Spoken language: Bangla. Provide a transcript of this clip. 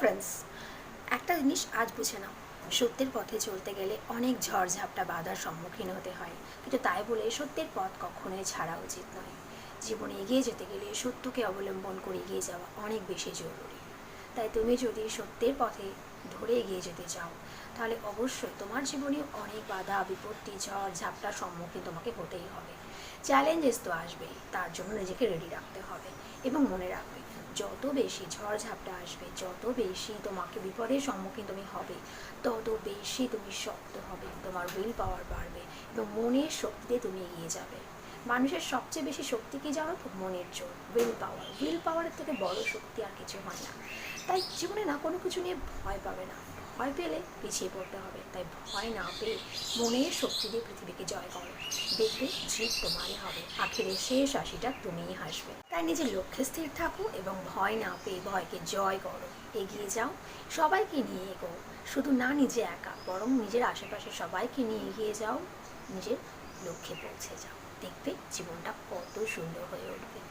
ফ্রেন্ডস একটা জিনিস আজ বুঝে নাও, সত্যের পথে চলতে গেলে অনেক ঝড়ঝাপটা বাধার সম্মুখীন হতে হয়। কিন্তু তাই বলে সত্যের পথ কখনোই ছাড়া উচিত নয়। জীবনে এগিয়ে যেতে গেলে সত্যকে অবলম্বন করে এগিয়ে যাওয়া অনেক বেশি জরুরি। তাই তুমি যদি সত্যের পথে ধরে এগিয়ে যেতে চাও, তাহলে অবশ্যই তোমার জীবনে অনেক বাধা, বিপত্তি ঝড় ঝাপটার সম্মুখীন তোমাকে হতেই হবে। চ্যালেঞ্জেস তো আসবেই, তার জন্য নিজেকে রেডি রাখতে হবে এবং মনে রাখবে যত বেশি ঝড় ঝাপটা আসবে, যত বেশি তোমাকে বিপদের সম্মুখীন তুমি হবে, তত বেশি তুমি শক্ত হবে, তোমার উইল পাওয়ার বাড়বে এবং মনের শক্তিতে তুমি এগিয়ে যাবে। মানুষের সবচেয়ে বেশি শক্তি কি জানো তো? মনের জোর উইল পাওয়ার উইল পাওয়ারের থেকে বড় শক্তি আর কিছু হয় না। তাই জীবনে না কোনো কিছু নিয়ে ভয় পাবে না। ভয় পেলে পিছিয়ে পড়তে হবে। তাই ভয় না পেয়ে মনের শক্তি দিয়ে পৃথিবীকে জয় করো। দেখবে ঠিক তোমারই হবে। আখেরে শেষ হাসিটা তুমিই হাসবে। তাই নিজের লক্ষ্যে স্থির থাকো এবং ভয় না পেয়ে ভয়কে জয় করো। এগিয়ে যাও। সবাইকে নিয়ে এগো। শুধু না নিজে একা, বরং নিজের আশেপাশে সবাইকে নিয়ে এগিয়ে যাও। নিজের লক্ষ্যে পৌঁছে যাও। দেখবে জীবনটা কত সুন্দর হয়ে উঠবে।